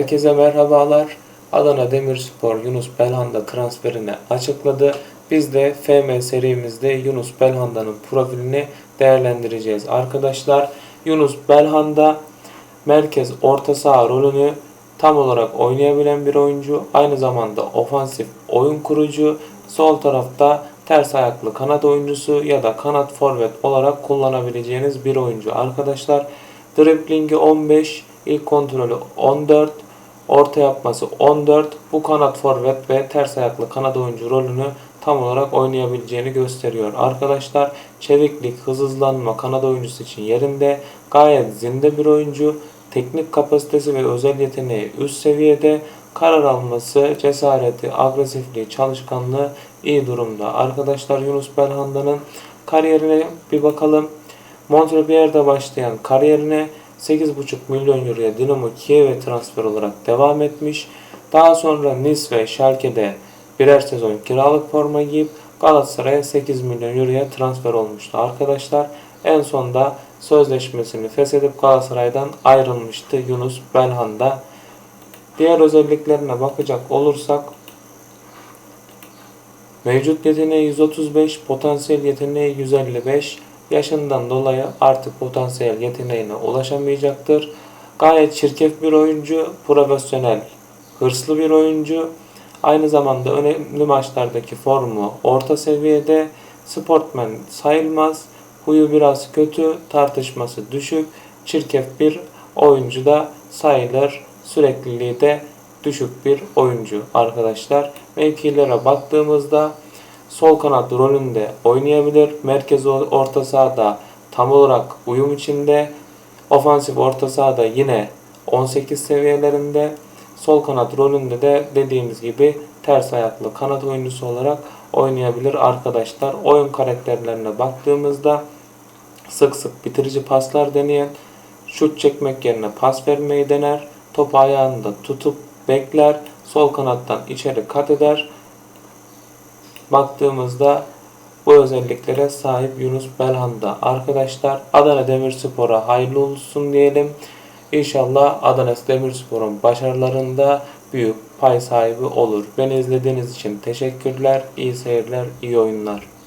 Herkese merhabalar. Adana Demirspor Yunus Belhanda transferini açıkladı. Biz de FM serimizde Yunus Belhanda'nın profilini değerlendireceğiz. Arkadaşlar Yunus Belhanda merkez orta saha rolünü tam olarak oynayabilen bir oyuncu. Aynı zamanda ofansif oyun kurucu. Sol tarafta ters ayaklı kanat oyuncusu ya da kanat forvet olarak kullanabileceğiniz bir oyuncu. Arkadaşlar driblingi 15, ilk kontrolü 14, orta yapması 14. Bu kanat forvet ve ters ayaklı kanat oyuncu rolünü tam olarak oynayabileceğini gösteriyor. Arkadaşlar çeviklik, hız hızlanma kanat oyuncusu için yerinde. Gayet zinde bir oyuncu. Teknik kapasitesi ve özel yeteneği üst seviyede. Karar alması, cesareti, agresifliği, çalışkanlığı iyi durumda. Arkadaşlar Yunus Belhanda'nın kariyerine bir bakalım. Montpellier'de başlayan kariyerine 8,5 milyon euroya Dinamo Kiev'e transfer olarak devam etmiş. Daha sonra Nice ve Schalke'de birer sezon kiralık forma giyip Galatasaray'a 8 milyon euroya transfer olmuştu arkadaşlar. En sonda sözleşmesini feshedip Galatasaray'dan ayrılmıştı Yunus Belhanda. Diğer özelliklerine bakacak olursak mevcut yeteneği 135, potansiyel yeteneği 155, yaşından dolayı artık potansiyel yeteneğine ulaşamayacaktır. Gayet çirkef bir oyuncu, profesyonel, hırslı bir oyuncu. Aynı zamanda önemli maçlardaki formu orta seviyede, sportmen sayılmaz. Huyu biraz kötü, tartışması düşük, çirkef bir oyuncu da sayılır. Sürekliliği de düşük bir oyuncu arkadaşlar. Mevkilere baktığımızda sol kanat rolünde oynayabilir. Merkez orta sahada tam olarak uyum içinde. Ofansif orta sahada yine 18 seviyelerinde. Sol kanat rolünde de dediğimiz gibi ters ayaklı kanat oyuncusu olarak oynayabilir arkadaşlar. Oyun karakterlerine baktığımızda sık sık bitirici paslar deneyen, şut çekmek yerine pas vermeyi dener, top ayağında tutup bekler, sol kanattan içeri kat eder. Baktığımızda bu özelliklere sahip Yunus Belhanda. Arkadaşlar Adana Demirspor'a hayırlı olsun diyelim. İnşallah Adana Demirspor'un başarılarında büyük pay sahibi olur. Beni izlediğiniz için teşekkürler. İyi seyirler, iyi oyunlar.